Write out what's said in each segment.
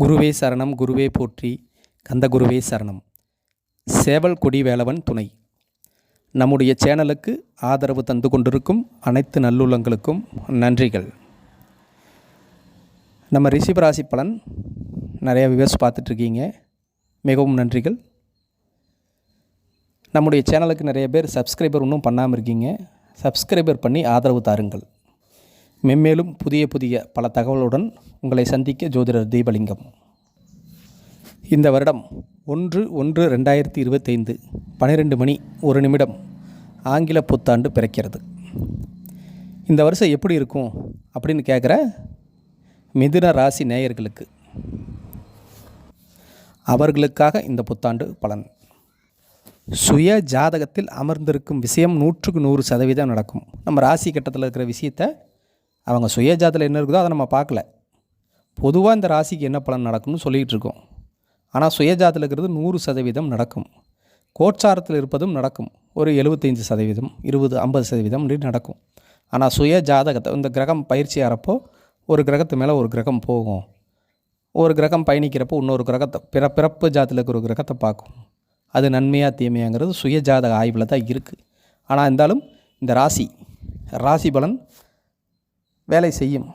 குருவே சரணம் குருவே போற்றி கந்த குருவே சரணம். சேவல் கொடி வேளவன் துணை. நம்முடைய சேனலுக்கு ஆதரவு தந்து கொண்டிருக்கும் அனைத்து நல்லுள்ளங்களுக்கும் நன்றிகள். நம்ம ரிஷிபராசி பலன் நிறைய வியூஸ் பார்த்துட்ருக்கீங்க. மிகவும் நன்றிகள். நம்முடைய சேனலுக்கு நிறைய பேர் சப்ஸ்கிரைபர் இன்னும் பண்ணாமல் இருக்கீங்க. சப்ஸ்கிரைபர் பண்ணி ஆதரவு தாருங்கள். மென்மேலும் புதிய புதிய பல தகவலுடன் உங்களை சந்திக்க ஜோதிடர் தீபலிங்கம். இந்த வருடம் ஒன்று ஒன்று ரெண்டாயிரத்தி இருபத்தைந்து பன்னிரெண்டு மணி ஒரு நிமிடம் ஆங்கில புத்தாண்டு பிறக்கிறது. இந்த வருஷம் எப்படி இருக்கும் அப்படின்னு கேட்குற மிதுன ராசி நேயர்களுக்கு அவர்களுக்காக இந்த புத்தாண்டு பலன். சுய ஜாதகத்தில் அமர்ந்திருக்கும் விஷயம் நூற்றுக்கு நூறு சதவீதம் நடக்கும். நம்ம ராசி கட்டத்தில் இருக்கிற விஷயத்தை அவங்க சுயஜாதத்தில் என்ன இருக்குதோ அதை நம்ம பார்க்கல. பொதுவாக இந்த ராசிக்கு என்ன பலன் நடக்கும்னு சொல்லிகிட்டு இருக்கோம். ஆனால் சுயஜாதத்தில் இருக்கிறது நூறு சதவீதம் நடக்கும். கோட்சாரத்தில் இருப்பதும் நடக்கும். ஒரு எழுபத்தைந்து சதவீதம் இருபது ஐம்பது சதவீதம் அப்படின்னு நடக்கும். ஆனால் சுய ஜாதகத்தை இந்த கிரகம் பயிற்சி ஆகிறப்போ ஒரு கிரகத்து மேலே ஒரு கிரகம் போகும். ஒரு கிரகம் பயணிக்கிறப்போ இன்னொரு கிரகத்தை பிற பிறப்பு ஜாதத்தில் இருக்கிற ஒரு கிரகத்தை பார்க்கும். அது நன்மையாக தீமையாங்கிறது சுய ஜாதக ஆய்வில் தான் இருக்குது ஆனால் இருந்தாலும் இந்த ராசி ராசி பலன் வேலை செய்யும்.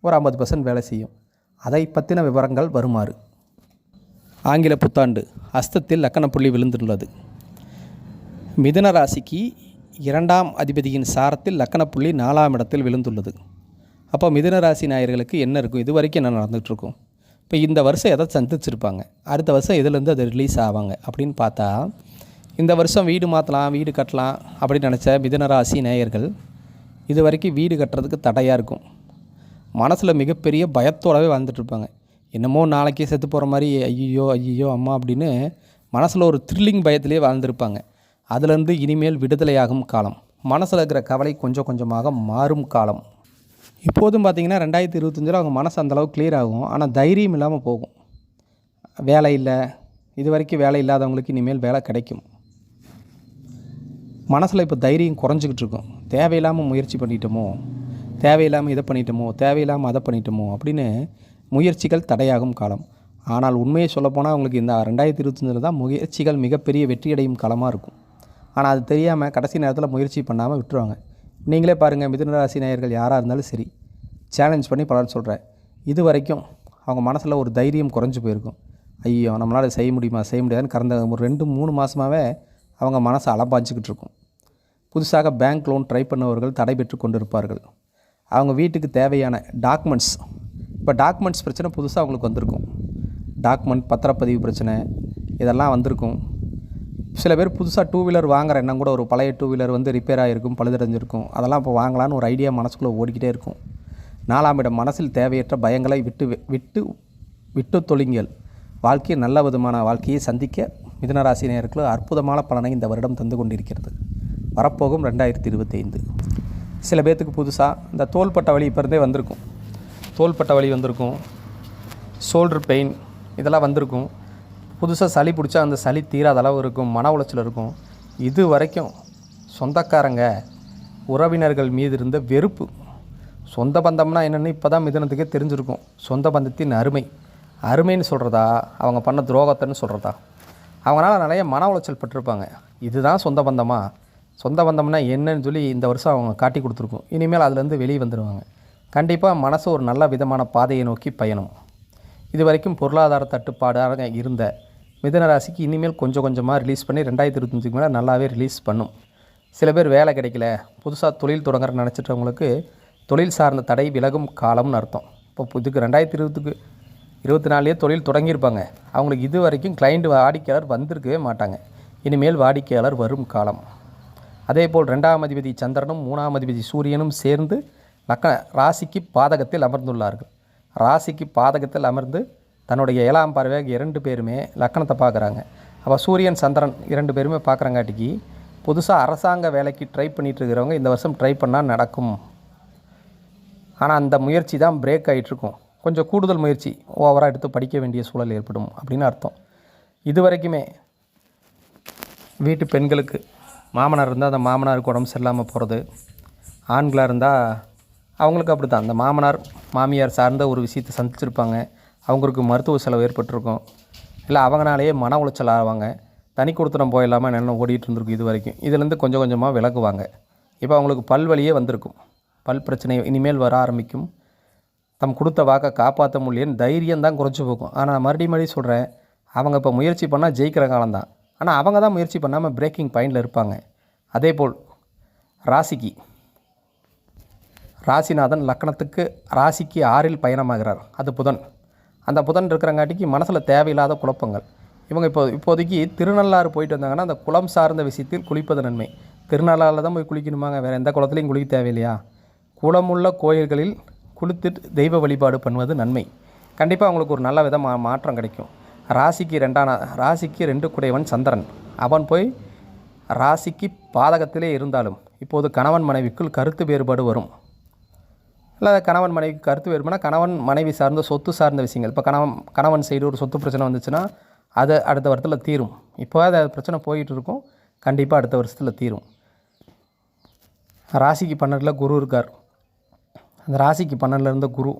ஒரு ஐம்பது பர்சன்ட் வேலை செய்யும். அதை பற்றின விவரங்கள் வருமாறு. ஆங்கில புத்தாண்டு அஸ்தத்தில் லக்கண புள்ளி விழுந்துள்ளது. மிதுன ராசிக்கு இரண்டாம் அதிபதியின் சாரத்தில் லக்கண புள்ளி நாலாம் இடத்தில் விழுந்துள்ளது. அப்போ மிதுன ராசி நாயர்களுக்கு என்ன இருக்கும்? இது வரைக்கும் என்ன நடந்துகிட்ருக்கும்? இப்போ இந்த வருஷம் எதை சந்திச்சிருப்பாங்க? அடுத்த வருஷம் எதுலேருந்து அது ரிலீஸ் ஆவாங்க? அப்படின்னு பார்த்தா இந்த வருஷம் வீடு மாற்றலாம் வீடு கட்டலாம் அப்படின்னு நினச்ச மிதுன ராசி நேயர்கள் இது வரைக்கும் வீடு கட்டுறதுக்கு தடையாக இருக்கும். மனசில் மிகப்பெரிய பயத்தோடவே வாழ்ந்துட்டுருப்பாங்க. என்னமோ நாளைக்கே செத்து போகிற மாதிரி ஐயோ ஐயோ அம்மா அப்படின்னு மனசில் ஒரு த்ரில்லிங் பயத்திலே வாழ்ந்திருப்பாங்க. அதுலேருந்து இனிமேல் விடுதலையாகும் காலம். மனசில் இருக்கிற கவலை கொஞ்சம் கொஞ்சமாக மாறும் காலம். இப்போதும் பார்த்திங்கன்னா ரெண்டாயிரத்தி இருபத்தஞ்சில் அவங்க மனசு அந்தளவு கிளியர் ஆகும். ஆனால் தைரியம் இல்லாமல் போகும். வேலை இல்லை. இது வரைக்கும் வேலை இல்லாதவங்களுக்கு இனிமேல் வேலை கிடைக்கும். மனசில் இப்போ தைரியம் குறைஞ்சிக்கிட்டு இருக்கும். தேவையில்லாமல் முயற்சி பண்ணிட்டோமோ? தேவையில்லாமல் இதை பண்ணிட்டோமோ? தேவையில்லாமல் அதை பண்ணிட்டோமோ? அப்படின்னு முயற்சிகள் தடையாகும் காலம். ஆனால் உண்மையை சொல்லப்போனால் அவங்களுக்கு இந்த ரெண்டாயிரத்தி இருபத்தஞ்சில் தான் முயற்சிகள் மிகப்பெரிய வெற்றியடையும் காலமாக இருக்கும். ஆனால் அது தெரியாமல் கடைசி நேரத்தில் முயற்சி பண்ணாமல் விட்டுருவாங்க. நீங்களே பாருங்கள் மிதுன ராசி நேயர்கள் யாராக இருந்தாலும் சரி சேலஞ்ச் பண்ணி பலர் சொல்கிறேன் இது வரைக்கும் அவங்க மனசில் ஒரு தைரியம் குறைஞ்சி போயிருக்கும். ஐயோ நம்மளால் செய்ய முடியுமா? செய்ய முடியாதுன்னு கடந்த ஒரு ரெண்டு மூணு மாதமாகவே அவங்க மனசை அலம்பாஞ்சிக்கிட்டு இருக்கும். புதுசாக பேங்க் லோன் ட்ரை பண்ணவர்கள் தடை பெற்று கொண்டிருப்பார்கள். அவங்க வீட்டுக்கு தேவையான டாக்குமெண்ட்ஸ். இப்போ டாக்குமெண்ட்ஸ் பிரச்சனை புதுசாக அவங்களுக்கு வந்திருக்கும். டாக்குமெண்ட் பத்திரப்பதிவு பிரச்சனை இதெல்லாம் வந்திருக்கும். சில பேர் புதுசாக டூ வீலர் வாங்குற எண்ணம் கூட ஒரு பழைய டூ வீலர் வந்து ரிப்பேர் ஆகிருக்கும் பழுதடைஞ்சிருக்கும். அதெல்லாம் இப்போ வாங்கலான்னு ஒரு ஐடியா மனசுக்குள்ளே ஓடிக்கிட்டே இருக்கும். நாலாம் இடம் மனசில் தேவையற்ற பயங்களை விட்டு விட்டு விட்டு தொழுங்கியல் வாழ்க்கையை நல்ல விதமான வாழ்க்கையை சந்திக்க மிதனராசி நேயர்களுக்கு அற்புதமான பலனை இந்த வருடம் தந்து கொண்டிருக்கிறது. வரப்போகும் ரெண்டாயிரத்தி இருபத்தைந்து. சில பேர்த்துக்கு புதுசாக இந்த தோள்பட்ட வலி இப்போ இருந்தே வந்திருக்கும். தோள்பட்ட வலி வந்திருக்கும். ஷோல்டர் பெயின் இதெல்லாம் வந்திருக்கும். புதுசாக சளி பிடிச்சா அந்த சளி தீராத அளவு இருக்கும். மன உளைச்சல் இருக்கும். இது வரைக்கும் சொந்தக்காரங்க உறவினர்கள் மீது இருந்த வெறுப்பு. சொந்த பந்தம்னா என்னென்னு இப்போ தான் மிதனத்துக்கே தெரிஞ்சிருக்கும். சொந்த பந்தத்தின் அருமை. அருமைன்னு சொல்கிறதா அவங்க பண்ண துரோகத்தைன்னு சொல்கிறதா அவங்களால நிறைய மன உளைச்சல் பட்டிருப்பாங்க. இதுதான் சொந்த பந்தமாக சொந்த பந்தம்னா என்னன்னு சொல்லி இந்த வருஷம் அவங்க காட்டி கொடுத்துருக்கோம். இனிமேல் அதுலேருந்து வெளியே வந்துடுவாங்க கண்டிப்பாக மனசு ஒரு நல்ல விதமான பாதையை நோக்கி பயணம். இது வரைக்கும் பொருளாதார தட்டுப்பாடாக இருந்த மிதன ராசிக்கு இனிமேல் கொஞ்சம் கொஞ்சமாக ரிலீஸ் பண்ணி ரெண்டாயிரத்தி இருபத்தஞ்சுக்கு மேலே நல்லாவே ரிலீஸ் பண்ணும். சில பேர் வேலை கிடைக்கல. புதுசாக தொழில் தொடங்குற நினச்சிட்டவங்களுக்கு தொழில் சார்ந்த தடை விலகும் காலம்னு அர்த்தம். இப்போ இதுக்கு ரெண்டாயிரத்தி இருபத்துக்கு இருபத்தி நாலுலேயே தொழில் தொடங்கியிருப்பாங்க. அவங்களுக்கு இது வரைக்கும் கிளைண்ட் வாடிக்கையாளர் வந்திருக்கவே மாட்டாங்க. இனிமேல் வாடிக்கையாளர் வரும் காலம். அதேபோல் ரெண்டாம் அதிபதி சந்திரனும் மூணாம் அதிபதி சூரியனும் சேர்ந்து லக்க ராசிக்கு பாதகத்தில் அமர்ந்துள்ளார்கள். ராசிக்கு பாதகத்தில் அமர்ந்து தன்னுடைய ஏழாம் பார்வையாக இரண்டு பேருமே லக்கணத்தை பார்க்குறாங்க. அப்போ சூரியன் சந்திரன் இரண்டு பேருமே பார்க்குறங்காட்டிக்கு புதுசாக அரசாங்க வேலைக்கு ட்ரை பண்ணிகிட்ருக்கிறவங்க இந்த வருஷம் ட்ரை பண்ணால் நடக்கும். ஆனால் அந்த முயற்சி தான் பிரேக் ஆகிட்டுருக்கும் கொஞ்சம் கூடுதல் முயற்சி ஓவராக எடுத்து படிக்க வேண்டிய சூழல் ஏற்படும் அப்படின்னு அர்த்தம். இது வரைக்குமே வீட்டு பெண்களுக்கு மாமனார் இருந்தால் அந்த மாமனாருக்கு உடம்பு சரியில்லாமல் போகிறது ஆண்களாக இருந்தால் அவங்களுக்கு அப்படி தான் அந்த மாமனார் மாமியார் சார்ந்த ஒரு விஷயத்தை சந்திச்சிருப்பாங்க. அவங்களுக்கு மருத்துவ செலவு ஏற்பட்டிருக்கும். இல்லை அவங்கனாலேயே மன உளைச்சல் ஆவாங்க. தனி கொடுத்தனம் போயிடலாமல் நல்லா ஓடிட்டு இருந்திருக்கும் இது வரைக்கும். இதுலேருந்து கொஞ்சம் கொஞ்சமாக விலகுவாங்க. இப்போ அவங்களுக்கு பல் வழியே வந்திருக்கும். பல் பிரச்சனை இனிமேல் வர ஆரம்பிக்கும். தம் கொடுத்த வாக்கை காப்பாற்ற முடியலன்னு தைரியம் தான் குறைஞ்சி போகும். ஆனால் மறுபடியும் மறுபடியும் சொல்கிறேன் அவங்க இப்போ முயற்சி பண்ணால் ஜெயிக்கிற காலம்தான். ஆனால் அவங்க தான் முயற்சி பண்ணாமல் பிரேக்கிங் பாயிண்டில் இருப்பாங்க. அதே போல் ராசிக்கு. ராசிநாதன் லக்கணத்துக்கு ராசிக்கு ஆறில் பயணமாகிறார். அது புதன். அந்த புதன் இருக்கிறங்காட்டிக்கு மனசில் தேவையில்லாத குழப்பங்கள். இவங்க இப்போ இப்போதைக்கு திருநள்ளாறு போயிட்டு வந்தாங்கன்னா அந்த குளம் சார்ந்த விஷயத்தில் குளிப்பது நன்மை. திருநள்ளாறில் தான் போய் குளிக்கணுமாங்க. வேறு எந்த குளத்துலையும் குளிக்க தேவையில்லையா? குளமுள்ள கோயில்களில் குளித்துட்டு தெய்வ வழிபாடு பண்ணுவது நன்மை. கண்டிப்பாக அவங்களுக்கு ஒரு நல்ல விதமாக மாற்றம் கிடைக்கும். ராசிக்கு ரெண்டான ராசிக்கு ரெண்டு குடையவன் சந்திரன். அவன் போய் ராசிக்கு பாதகத்திலே இருந்தாலும் இப்போது கணவன் மனைவிக்குள் கருத்து வேறுபாடு வரும். இல்லை கணவன் மனைவிக்கு கருத்து வேறுபாடுனா கணவன் மனைவி சார்ந்த சொத்து சார்ந்த விஷயங்கள். இப்போ கணவன் கணவன் சைடு ஒரு சொத்து பிரச்சனை வந்துச்சுன்னா அது அடுத்த வருடத்தில் தீரும். இப்போ அது பிரச்சனை போயிட்டு இருக்கும். கண்டிப்பாக அடுத்த வருஷத்தில் தீரும். ராசிக்கு பன்னெண்டில் குரு இருக்கார். அந்த ராசிக்கு பன்னெண்டில் இருந்த குரு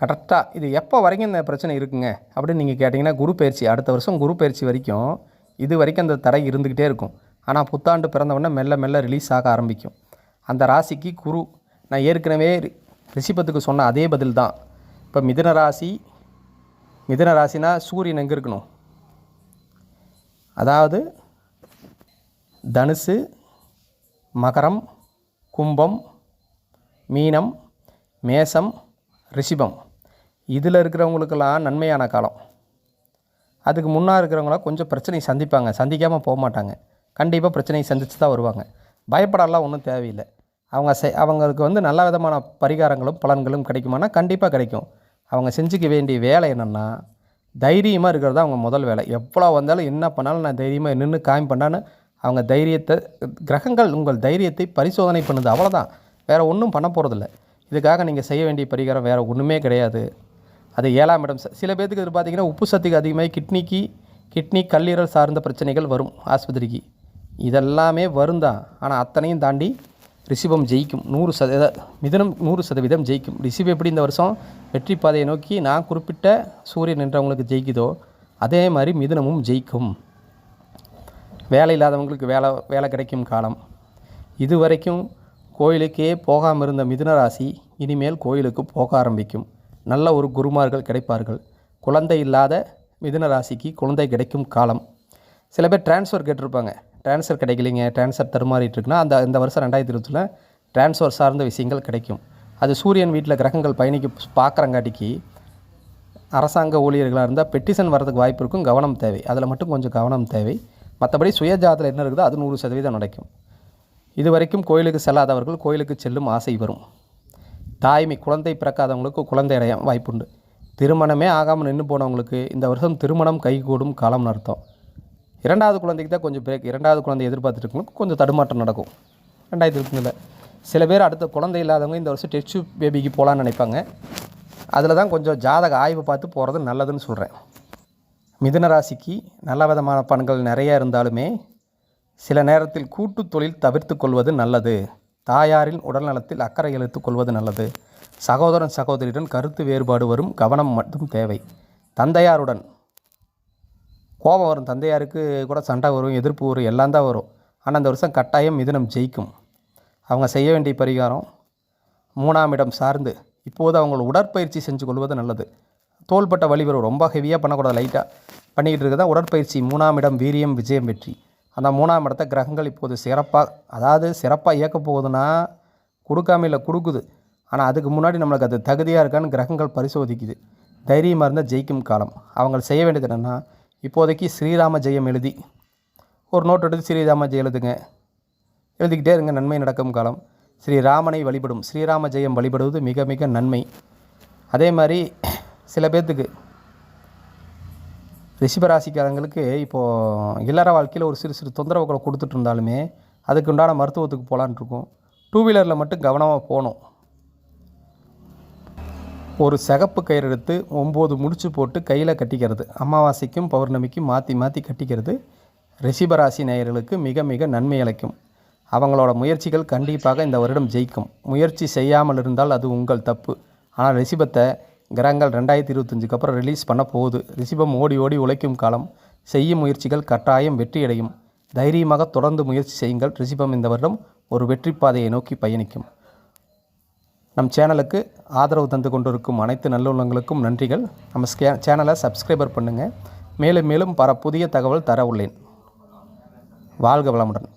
கரெக்டாக இது எப்போ வரைக்கும் இந்த பிரச்சனை இருக்குங்க? அப்படின்னு நீங்கள் கேட்டிங்கன்னா குரு பயிற்சி அடுத்த வருஷம் குரு பயிற்சி வரைக்கும் இது வரைக்கும் அந்த தடை இருந்துக்கிட்டே இருக்கும். ஆனால் புத்தாண்டு பிறந்தவுடனே மெல்ல மெல்ல ரிலீஸ் ஆக ஆரம்பிக்கும். அந்த ராசிக்கு குரு நான் ஏற்கனவே ரிஷிபத்துக்கு சொன்ன அதே பதில் தான். இப்போ மிதன ராசி மிதன ராசினா சூரியன் எங்கே இருக்கணும்? அதாவது தனுசு மகரம் கும்பம் மீனம் மேசம் ரிஷிபம். இதில் இருக்கிறவங்களுக்கெல்லாம் நன்மையான காலம். அதுக்கு முன்னாடி இருக்கிறவங்களாம் கொஞ்சம் பிரச்சனை சந்திப்பாங்க. சந்திக்காமல் போக மாட்டாங்க. கண்டிப்பாக பிரச்சனையை சந்தித்து தான் வருவாங்க. பயப்படலாம் ஒன்றும் தேவையில்லை. அவங்க செ அவங்களுக்கு வந்து நல்ல விதமான பரிகாரங்களும் பலன்களும் கிடைக்குமானா கண்டிப்பாக கிடைக்கும். அவங்க செஞ்சுக்க வேண்டிய வேலை என்னென்னா தைரியமாக இருக்கிறது தான் அவங்க முதல் வேலை. எவ்வளோ வந்தாலும் என்ன பண்ணாலும் நான் தைரியமாக நின்று காயம் பண்ணான்னு அவங்க தைரியத்தை கிரகங்கள் உங்கள் தைரியத்தை பரிசோதனை பண்ணுது. அவ்வளோதான் வேறு ஒன்றும் பண்ண போகிறதில்ல இதுக்காக நீங்கள் செய்ய வேண்டிய பரிகாரம் வேறு ஒன்றுமே கிடையாது. அது ஏழாம் இடம். சில பேர்த்துக்கு இது பார்த்திங்கன்னா உப்பு சத்துக்கு அதிகமாகி கிட்னிக்கு கிட்னி கல்லீரல் சார்ந்த பிரச்சனைகள் வரும் ஆஸ்பத்திரிக்கு. இதெல்லாமே வரும் தான் ஆனால் அத்தனையும் தாண்டி ரிஷிபம் ஜெயிக்கும். நூறு சதவீத மிதனம் நூறு சதவீதம் ஜெயிக்கும். ரிஷிபம் எப்படி இந்த வருஷம் வெற்றி பாதையை நோக்கி நான் குறிப்பிட்ட சூரியன் நின்றவங்களுக்கு ஜெயிக்குதோ அதே மாதிரி மிதனமும் ஜெயிக்கும். வேலை இல்லாதவங்களுக்கு வேலை வேலை கிடைக்கும் காலம். இது வரைக்கும் கோயிலுக்கே போகாமல் இருந்த மிதுன ராசி இனிமேல் கோயிலுக்கு போக ஆரம்பிக்கும். நல்ல ஒரு குருமார்கள் கிடைப்பார்கள். குழந்தை இல்லாத மிதுன ராசிக்கு குழந்தை கிடைக்கும் காலம். சில பேர் ட்ரான்ஸ்ஃபர் கேட்டிருப்பாங்க. ட்ரான்ஸ்ஃபர் கிடைக்கலைங்க ட்ரான்ஸ்ஃபர் தருமாறிட்டுருக்குன்னா அந்த இந்த வருஷம் ரெண்டாயிரத்தி இருபத்தில் ட்ரான்ஸ்ஃபர் சார்ந்த விஷயங்கள் கிடைக்கும். அது சூரியன் வீட்டில் கிரகங்கள் பயணிக்க பார்க்குறங்காட்டிக்கு அரசாங்க ஊழியர்களாக இருந்தால் பெட்டிஷன் வரதுக்கு வாய்ப்பு இருக்கும் கவனம் தேவை. அதில் மட்டும் கொஞ்சம் கவனம் தேவை. மற்றபடி சுயஜாதத்தில் என்ன இருக்குதோ அது நூறு சதவீதம் நடக்கும். இது வரைக்கும் கோயிலுக்கு செல்லாதவர்கள் கோயிலுக்கு செல்லும் ஆசை வரும். தாய்மை குழந்தை பிறக்காதவங்களுக்கு குழந்தை அடைய வாய்ப்புண்டு. திருமணமே ஆகாமல் நின்று போனவங்களுக்கு இந்த வருஷம் திருமணம் கைகூடும் காலம்னு அர்த்தம். இரண்டாவது குழந்தைக்கு தான் கொஞ்சம் பிரேக் இரண்டாவது குழந்தை எதிர்பார்த்துட்டு இருக்கவங்களுக்கு கொஞ்சம் தடுமாற்றம் நடக்கும். ரெண்டாயிரத்தி இருபத்தஞ்சில் சில பேர் அடுத்த குழந்தை இல்லாதவங்க இந்த வருஷம் டெஸ்ட் பேபிக்கு போகலான்னு நினைப்பாங்க. அதில் தான் கொஞ்சம் ஜாதக ஆய்வு பார்த்து போகிறது நல்லதுன்னு சொல்கிறேன் மிதுன ராசிக்கு நல்ல விதமான பண்கள் நிறையா இருந்தாலுமே சில நேரத்தில் கூட்டு தொழில் தவிர்த்து கொள்வது நல்லது. தாயாரின் உடல்நலத்தில் அக்கறை எழுத்துக் கொள்வது நல்லது. சகோதரன் சகோதரியுடன் கருத்து வேறுபாடு வரும் கவனம் மட்டும் தேவை. தந்தையாருடன் கோபம் வரும். தந்தையாருக்கு கூட சண்டை வரும் எதிர்ப்பு வரும் எல்லாம் தான் வரும். ஆனால் அந்த வருஷம் கட்டாயம் மிதுனம் ஜெயிக்கும். அவங்க செய்ய வேண்டிய பரிகாரம் மூணாம் இடம் சார்ந்து. இப்போது அவங்கள உடற்பயிற்சி செஞ்சு கொள்வது நல்லது. தோள்பட்ட வலி வரும் ரொம்ப ஹெவியாக பண்ணக்கூடாது லைட்டாக பண்ணிக்கிட்டு இருக்கதான் உடற்பயிற்சி. மூணாம் இடம் வீரியம் விஜயம் வெற்றி. அந்த மூணாம் இடத்த கிரகங்கள் இப்போது சிறப்பாக அதாவது சிறப்பாக இயக்க போகுதுன்னா கொடுக்காம இல்லை கொடுக்குது ஆனால் அதுக்கு முன்னாடி நம்மளுக்கு அது தகுதியாக இருக்கான்னு கிரகங்கள் பரிசோதிக்குது. தைரியமாக இருந்தால் ஜெயிக்கும் காலம். அவங்க செய்ய வேண்டியது என்னென்னா இப்போதைக்கு ஸ்ரீராம ஜெயம் எழுதி ஒரு நோட் எடுத்து ஸ்ரீராம ஜெயம் எழுதுங்க. எழுதிக்கிட்டே இருங்க நன்மை நடக்கும் காலம். ஸ்ரீராமனை வழிபடும் ஸ்ரீராம ஜெயம் வழிபடுவது மிக மிக நன்மை. அதே மாதிரி சில பேர்த்துக்கு ரிஷிபராசிக்காரங்களுக்கு இப்போது இல்லற வாழ்க்கையில் ஒரு சிறு சிறு தொந்தரவுகளை கொடுத்துட்டு இருந்தாலுமே அதுக்கு உண்டான மருத்துவத்துக்கு போகலான்ட்ருக்கும் டூ வீலரில் மட்டும் கவனமாக போகணும். ஒரு சிகப்பு கயிறு எடுத்து ஒம்பது முடிச்சு போட்டு கையில் கட்டிக்கிறது. அமாவாசைக்கும் பௌர்ணமிக்கும் மாற்றி மாற்றி கட்டிக்கிறது ரிஷிபராசி நேயர்களுக்கு மிக மிக நன்மை அளிக்கும். அவங்களோட முயற்சிகள் கண்டிப்பாக இந்த வருடம் ஜெயிக்கும். முயற்சி செய்யாமல் இருந்தால் அது உங்கள் தப்பு. ஆனால் ரிஷிபத்தை கிரகங்கள் ரெண்டாயிரத்தி இருபத்தஞ்சுக்கு அப்புறம் ரிலீஸ் பண்ண போகுது. ரிஷபம் ஓடி ஓடி உழைக்கும் காலம். செய்யும் முயற்சிகள் கட்டாயம் வெற்றியடையும். தைரியமாக தொடர்ந்து முயற்சி செய்யுங்கள். ரிஷபம் இந்த வருடம் ஒரு வெற்றி பாதையை நோக்கி பயணிக்கும். நம் சேனலுக்கு ஆதரவு தந்து கொண்டிருக்கும் அனைத்து நல்லுள்ளங்களுக்கும் நன்றிகள். நம்ம ஸ்கே சேனலை சப்ஸ்கிரைபர் பண்ணுங்கள் மேலும் மேலும் பல புதிய தகவல் தர உள்ளேன். வாழ்க வளமுடன்.